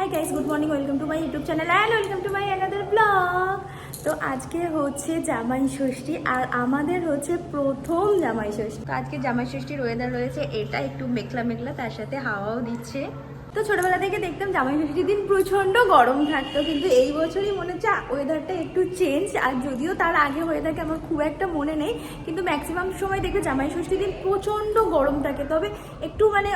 Hi guys good morning welcome to my YouTube channel and welcome to my another vlog তো আজকে হচ্ছে জামাই ষষ্ঠী আর আমাদের হচ্ছে প্রথম জামাই ষষ্ঠী। আজকে জামাই ষষ্ঠীর ওয়েদার রয়েছে, এটা একটু মেঘলা মেঘলা, তার সাথে হাওয়াও দিচ্ছে। তো ছোটবেলা থেকে দেখতাম জামাই ষষ্ঠীর দিন প্রচণ্ড গরম থাকতো, কিন্তু এই বছরই মনে হচ্ছে ওয়েদারটা একটু চেঞ্জ আর যদিও তার আগে হয়ে থাকে আমার খুব একটা মনে নেই, কিন্তু ম্যাক্সিমাম সময় দেখবে জামাই ষষ্ঠীর দিন প্রচণ্ড গরম থাকে। তবে একটু মানে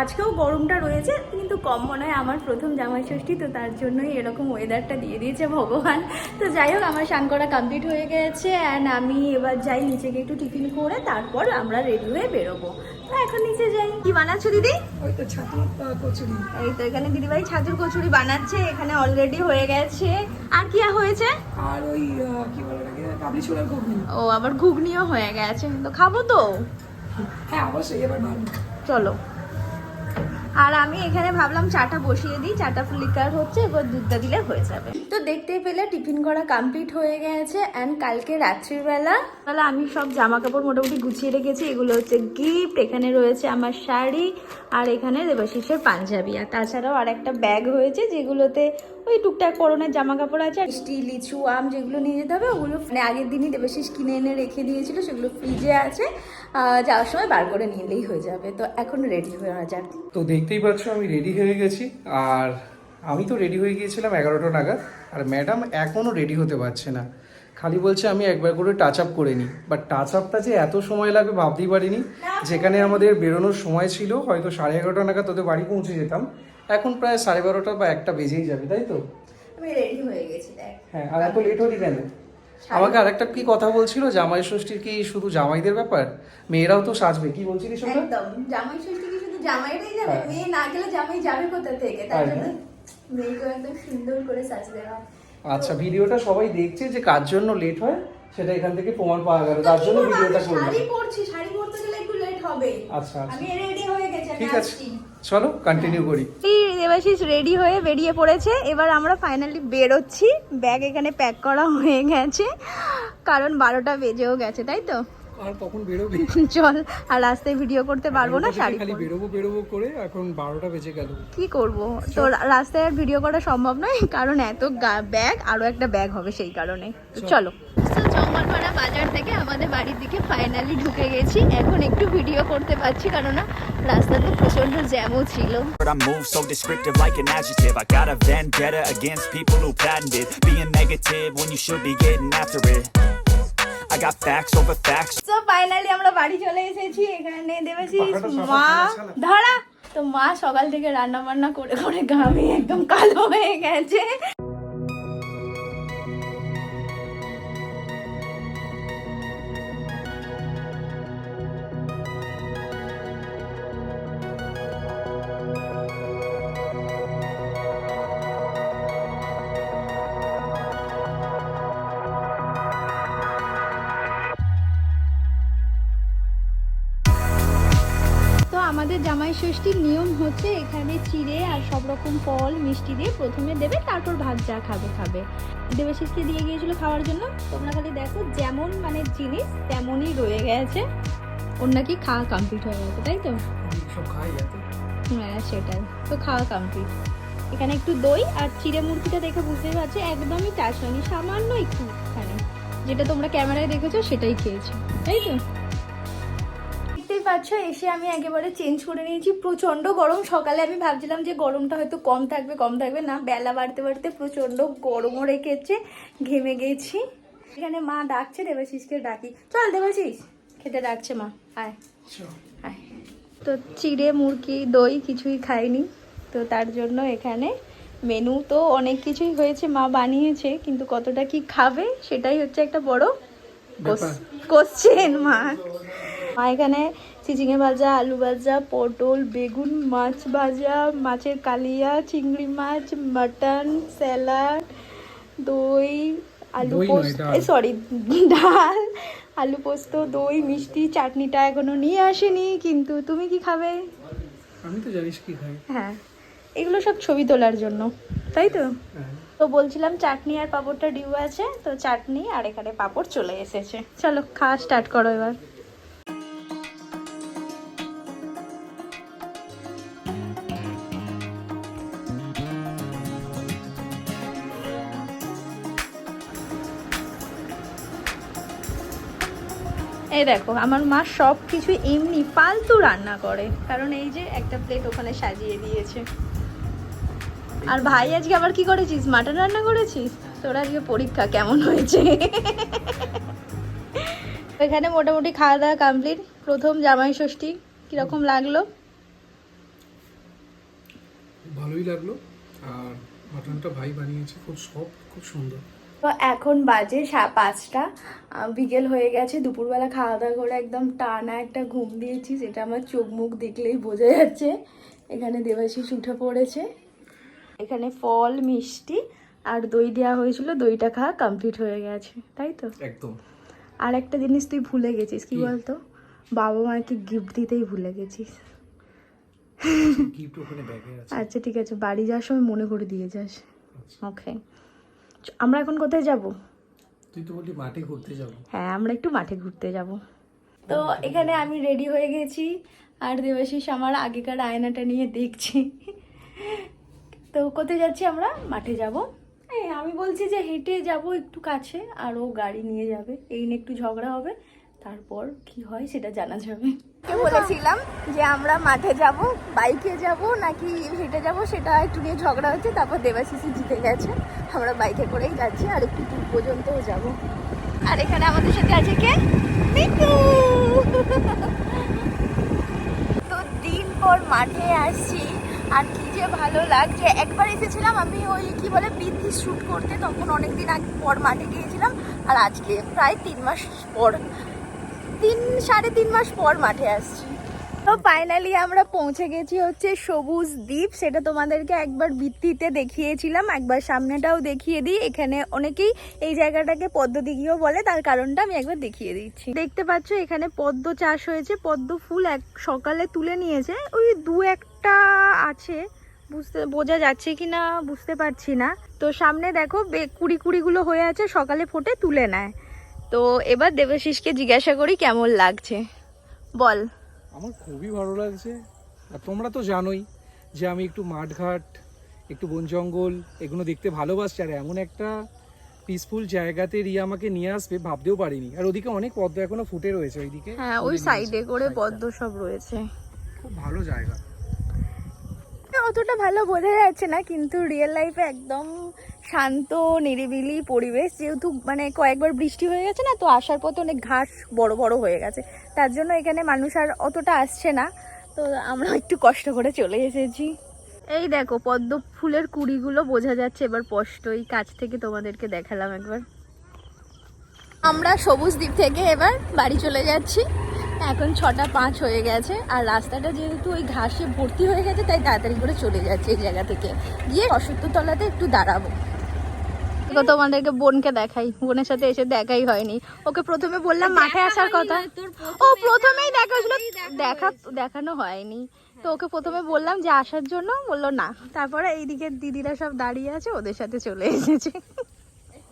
আজকেও গরমটা রয়েছে, কিন্তু কম মনে হয় আমার প্রথম জামাই ষষ্ঠী, তো তার জন্যই এরকম ওয়েদারটা দিয়ে দিয়েছে ভগবান। তো যাই হোক, আমার স্নান করা কমপ্লিট হয়ে গেছে অ্যান্ড আমি এবার যাই গিয়ে একটু টিফিন করে, তারপর আমরা রেডি হয়ে বেরোবো। এখন নিচে যাই। কি বানাচ্ছো দিদি? ওই তো কচুরি। এই তো এখানে দিদিভাই ছাতুর কচুরি বানাচ্ছে এখানে অলরেডি হয়ে গেছে। আর কি হয়েছে? আর ওই আহ, কি বলে ওটাকে? কাবলি ছোলার ঘুগনি। ও আবার ঘুগনিও হয়ে গেছে তো খাব তো। হ্যাঁ অবশ্যই এবার ভালো চলো। আর আমি এখানে ভাবলাম চাটা বসিয়ে দিই চাটা ফ্লিকার হচ্ছে এবার দুধটা দিলে হয়ে যাবে। তো দেখতে পেলে টিফিন করা কমপ্লিট হয়ে গেছে অ্যান্ড কালকে রাত্রিবেলা তাহলে আমি সব জামা কাপড় মোটামুটি গুছিয়ে রেখেছি এগুলো হচ্ছে গিফট এখানে রয়েছে আমার শাড়ি আর এখানে দেবাশিসের পাঞ্জাবি আর তাছাড়াও আর একটা ব্যাগ হয়েছে যেগুলোতে ওই টুকটাক পরনের জামা কাপড় আছে। আর মিষ্টি লিচু আম যেগুলো নিয়ে যেতে হবে ওগুলো মানে আগের দিনই দেবাশিস কিনে এনে রেখে দিয়েছিল সেগুলো ফ্রিজে আছে। যাওয়ার সময় বার করে নিলেই হয়ে যাবে। তো এখন রেডি হয়ে যাক। তো দেখতেই পাচ্ছ আমি রেডি হয়ে গেছি। আর আমি তো রেডি হয়ে গিয়েছিলাম এগারোটা নাগাদ। আর ম্যাডাম এখনও রেডি হতে পারছে না। খালি বলছে আমি একবার করে টাচ আপ করে নিই। বাট টাচ আপটা যে এত সময় লাগবে ভাবতেই পারিনি। যেখানে আমাদের বেরোনোর সময় ছিল হয়তো সাড়ে এগারোটা নাগাদ তোদের বাড়ি পৌঁছে যেতাম। এখন প্রায় সাড়ে বারোটা বা একটা বেজেই যাবে তাই তো? আমি রেডি হয়ে গেছি দেখ। হ্যাঁ আর এত লেট হলি কেন? আমাকে আরেকটা কি কথা বলছিল জামাই ষষ্ঠীর কি শুধু জামাইদের ব্যাপার? মেয়েরাও তো সাজবে কি বলছিলিস ওটা? একদম জামাই ষষ্ঠী কি শুধু জামাইটাই যাবে? হ্যাঁ। মেয়ে না গেলে জামাই যাবে কোথা থেকে? তার জন্য মেয়েকে একদম সুন্দর করে সাজিয়ে দেওয়া। আচ্ছা ভিডিওটা সবাই দেখছে যে কার জন্য লেট হয় সেটা এখান থেকে প্রমাণ পাওয়া গেল তার জন্য ভিডিওটা করলাম। শাড়ি পরছি শাড়ি পরতে গেলে হবে। আচ্ছা আচ্ছা। আমি রেডি হয়ে গেছি ঠিক আছে। চলো কন্টিনিউ করি। দেবাশিস রেডি হয়ে বেরিয়ে পড়েছে। এবার আমরা ফাইনালি বেরোচ্ছি। ব্যাগ এখানে প্যাক করা হয়ে গেছে। কারণ বারোটা বেজেও গেছে তাই তো? আর কখন বেরোবি? চল আর রাস্তায় ভিডিও করতে পারব না শাড়ি খালি বেরোবো বেরোবো করে এখন বারোটা বেজে গেল। কি করব? তো রাস্তায় আর ভিডিও করা সম্ভব নয় কারণ এত ব্যাগ আরও একটা ব্যাগ হবে সেই কারণে। চলো। জঙ্গলপাড়া বাজার থেকে আমাদের বাড়ির দিকে ফাইনালি ঢুকে গেছি। এখন একটু ভিডিও করতে পারছি কারণ রাস্তাতে প্রচণ্ড জ্যামও ছিল। I move so descriptive like an adjective. I got a vendetta against people who patented being negative when you should be getting after it. I got facts over facts. So finally আমরা বাড়ি চলে এসেছি এখানে দেবেছি মা। ধরা তো মা সকাল থেকে রান্না বান্না করে করে ঘামে একদম কালো হয়ে গেছে জামাই ষষ্ঠীর নিয়ম হচ্ছে এখানে চিড়ে আর সব রকম ফল মিষ্টি দিয়ে প্রথমে দেবে তারপর ভাত যা খাবে খাবে। দেবাশিসকে দিয়ে গিয়েছিল খাওয়ার জন্য। তোমরা খালি দেখো যেমন মানে জিনিস তেমনই রয়ে গেছে। ওর নাকি খাওয়া কমপ্লিট হয়ে গেছে তাই তো? হ্যাঁ সেটাই। তো খাওয়া কমপ্লিট এখানে একটু দই আর চিড়ে মুরগিটা দেখে বুঝতে পারছি একদমই টাচ হয়নি সামান্য একটুখানি। যেটা তোমরা ক্যামেরায় দেখেছ সেটাই খেয়েছো তাই তো? পাচ্ছ? এসে আমি একেবারে চেঞ্জ করে নিয়েছি। প্রচণ্ড গরম। সকালে আমি ভাবছিলাম যে গরমটা হয়তো কম থাকবে কম থাকবে। না বেলা বাড়তে বাড়তে প্রচণ্ড গরমও রেখেছে। ঘেমে গেছি। এখানে মা ডাকছে দেবাশিসকে ডাকি। চল দেবাশিস। খেতে ডাকছে মা। আয়। আয়। তো চিড়ে মুরগি দই কিছুই খাইনি। তো তার জন্য এখানে মেনু তো অনেক কিছুই হয়েছে মা বানিয়েছে কিন্তু কতটা কি খাবে সেটাই হচ্ছে একটা বড় কোশ্চেন মা মা এখানে চিচিঙে ভাজা আলু ভাজা পটল বেগুন মাছ ভাজা মাছের কালিয়া চিংড়ি মাছ মাটন স্যালাড দই আলু পোস্ত সরি ডাল আলু পোস্ত দই মিষ্টি চাটনিটা এখনও নিয়ে আসেনি কিন্তু তুমি কি খাবে? আমি তো জানিস কি খাই। হ্যাঁ এগুলো সব ছবি তোলার জন্য তাই তো? হ্যাঁ। তো বলছিলাম চাটনি আর পাঁপড়টা ডিউ আছে তো চাটনি আর এখানে পাঁপড় চলে এসেছে। চলো খাওয়া স্টার্ট করো এবার। দেখো, আমার মা সব কিছু এমনি ফালতু রান্না করে। কারণ এই যে একটা প্লেট ওখানে সাজিয়ে দিয়েছে। আর ভাই, আজকে আবার কি করেছিস? মাটন রান্না করেছিস? তোর আজকে পরীক্ষা কেমন হয়েছে? এখানে মোটামুটি খাওয়া দাওয়া কমপ্লিট প্রথম জামাই ষষ্ঠী, কীরকম লাগল? ভালোই লাগল। আর মাটনটা ভাই বানিয়েছে, খুব সফট, খুব সুন্দর। তো এখন বাজে সা- পাঁচটা। বিকেল হয়ে গেছে দুপুরবেলা খাওয়া দাওয়া করে একদম টানা একটা ঘুম দিয়েছি যেটা আমার চোখ মুখ দেখলেই বোঝা যাচ্ছে। এখানে দেবাশিস উঠে পড়েছে। এখানে ফল মিষ্টি আর দই দেওয়া হয়েছিল দইটা খাওয়া কমপ্লিট হয়ে গেছে তাই তো? একদম। আর একটা জিনিস তুই ভুলে গেছিস কি? বলতো? বাবা মাকে গিফট দিতেই ভুলে গেছিস। আছে। আচ্ছা ঠিক আছে বাড়ি যাওয়ার সময় মনে করে দিয়ে যাস। ওকে আমরা এখন কোথায় যাব? তুই তো বললি মাঠে ঘুরতে যাব। হ্যাঁ আমরা একটু মাঠে ঘুরতে যাব। তো এখানে আমি রেডি হয়ে গেছি আর দেবাশিস আমার আগেকার আয়নাটা নিয়ে দেখছি। তো কোথায় যাচ্ছি আমরা? মাঠে যাব। এই আমি বলছি যে হেঁটে যাব একটু কাছে আর ও গাড়ি নিয়ে যাবে। এই নিয়ে একটু ঝগড়া হবে তারপর কি হয় সেটা জানা যাবে। বলেছিলাম যে আমরা মাঠে যাব, বাইকে যাব নাকি হেঁটে যাব সেটা একটু নিয়ে ঝগড়া হচ্ছে, তারপর দেবাশিসি জিতে গেছে। আমরা বাইকে করেই যাচ্ছি, আর একটু দূর পর্যন্তও যাব। আর এখানে আমাদের সাথে আছে কে? মিতু তো দিন পর মাঠে আসছি, আর কি যে ভালো লাগছে। একবার এসেছিলাম আমি ওই কি বলে বৃদ্ধি শ্যুট করতে, তখন অনেক দিন আগে পর মাঠে গিয়েছিলাম, আর আজকে প্রায় তিন মাস পর তিন, সাড়ে তিন মাস পর মাঠে আসছি। তো ফাইনালি আমরা পৌঁছে গেছি হচ্ছে সবুজ দ্বীপ। সেটা তোমাদেরকে একবার বৃত্তিতে দেখিয়েছিলাম। একবার সামনেটাও দেখিয়ে দিই। এখানে অনেকেই এই জায়গাটাকে পদ্ম দিঘিও বলে। তার কারণটা আমি একবার দেখিয়ে দিচ্ছি। দেখতে পাচ্ছ এখানে পদ্ম চাষ হয়েছে। পদ্ম ফুল এক সকালে তুলে নিয়েছে। ওই দু একটা আছে। বুঝতে, বোঝা যাচ্ছে কি না বুঝতে পারছি না। তো সামনে দেখো কুড়ি কুড়িগুলো হয়ে আছে। সকালে ফোটে তুলে নেয়। তো এবার দেবাশিসকে জিজ্ঞাসা করি কেমন লাগছে। বল। আমার খুবই ভালো লাগছে। আর তোমরা তো জানোই যে আমি একটু মাঠঘাট একটু বন জঙ্গল এগুলো দেখতে ভালোবাসছি আর এমন একটা পিসফুল জায়গাতে রিয়া আমাকে নিয়ে আসবে ভাবতেও পারিনি। আর ওদিকে অনেক পদ্ম এখনও ফুটে রয়েছে ওইদিকে। হ্যাঁ ওই সাইডে করে পদ্ম সব রয়েছে। খুব ভালো জায়গা। অতটা ভালো বোঝা যাচ্ছে না, কিন্তু রিয়েল লাইফে একদম শান্ত, নিরিবিলি পরিবেশ। যেহেতু মানে কয়েকবার বৃষ্টি হয়ে গেছে না, তো আসার পথে অনেক ঘাস বড় বড় হয়ে গেছে। তার জন্য এখানে মানুষ আর অতটা আসছে না। তো আমরা একটু কষ্ট করে চলে এসেছি। এই দেখো, পদ্ম ফুলের কুড়িগুলো বোঝা যাচ্ছে। এবার স্পষ্ট, এই কাছ থেকে তোমাদেরকে দেখালাম একবার। আমরা সবুজ দ্বীপ থেকে এবার বাড়ি চলে যাচ্ছি। এখন ছটা পাঁচ হয়ে গেছে আর রাস্তাটা যেহেতু ওই ঘাসে ভর্তি হয়ে গেছে তাই তাড়াতাড়ি করে চলে যাচ্ছে এই জায়গা থেকে। গিয়ে অসত্যতলাতে একটু দাঁড়াবো। তোমাদেরকে বোনকে দেখাই। বোনের সাথে এসে দেখাই হয়নি। ওকে প্রথমে বললাম মাঠে আসার কথা। ও প্রথমেই দেখা হয়েছিল। দেখা দেখানো হয়নি। তো ওকে প্রথমে বললাম যে আসার জন্য বলল না। তারপরে এইদিকে দিদিরা সব দাঁড়িয়ে আছে ওদের সাথে চলে এসেছে।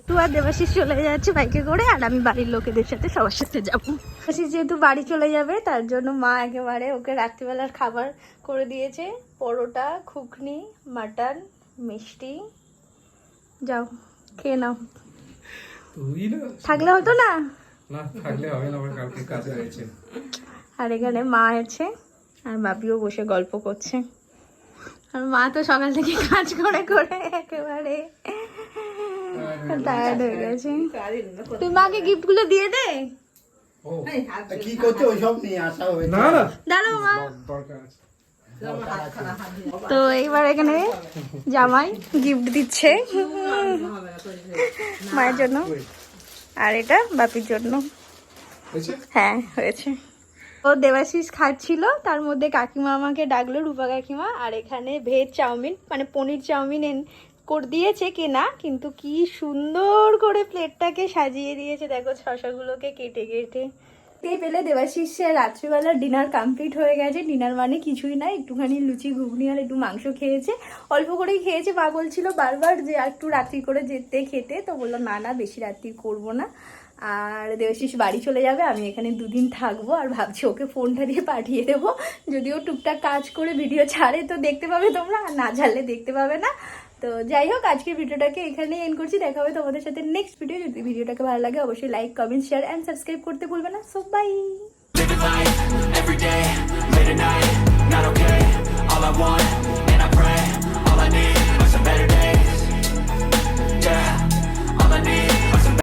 তু আর দেবাশিস চলে যাচ্ছে বাইকে করে আর আমি বাড়ির লোকেদের সাথে সবার সাথে যাব। দেবাশিস যেহেতু বাড়ি চলে যাবে তার জন্য মা একেবারে ওকে রাত্রিবেলার খাবার করে দিয়েছে। পরোটা ঘুগনি মাটন মিষ্টি। যাও খেয়ে নাও। থাকলে হতো না? আর এখানে মা আছে আর বাপিও বসে গল্প করছে। আর মা তো সকাল থেকে কাজ করে করে একেবারে টায়ার্ড হয়ে গেছে। তুই মাকে গিফটগুলো দিয়ে দে। ও কি করছে? ওইসব নিয়ে আসা হয়েছে। না না। দাঁড়াও মা। দরকার আছে। তো এইবার এখানে জামাই গিফট দিচ্ছে। মায়ের জন্য। আর এটা বাপির জন্য। হ্যাঁ হয়েছে। ও দেবাশিস খাচ্ছিল তার মধ্যে কাকিমা আমাকে ডাকলো রূপা কাকিমা। আর এখানে ভেজ চাউমিন মানে পনির চাউমিন এন- করে দিয়েছে কেনা, কিন্তু কি সুন্দর করে প্লেটটাকে সাজিয়ে দিয়েছে। দেখো শশাগুলোকে কেটে কেটে। পেয়ে পেলে দেবাশিসের রাত্রিবেলা ডিনার কমপ্লিট হয়ে গেছে। ডিনার মানে কিছুই না, একটুখানি লুচি, ঘুগনি আর একটু মাংস খেয়েছে। অল্প করেই খেয়েছে বা বলছিল বারবার যে একটু রাত্রি করে যেতে খেতে। তো বলল, না না, বেশি রাত্রি করব না। আর দেবশিস বাড়ি চলে যাবে, আমি এখানে দুদিন থাকব। আর ভাবছি ওকে ফোনটা দিয়ে পাঠিয়ে দেবো। যদিও টুকটাক কাজ করে ভিডিও ছাড়ে, তো দেখতে পাবে তোমরা। আর না ছাড়লে দেখতে পাবে না। তো যাই হোক আজকের ভিডিওটাকে এখানেই এন্ড করছি। দেখা হবে তোমাদের সাথে নেক্সট ভিডিও যদি ভিডিওটাকে ভালো লাগে অবশ্যই like comment share and subscribe করতে ভুলবে না। So bye Not okay, all I want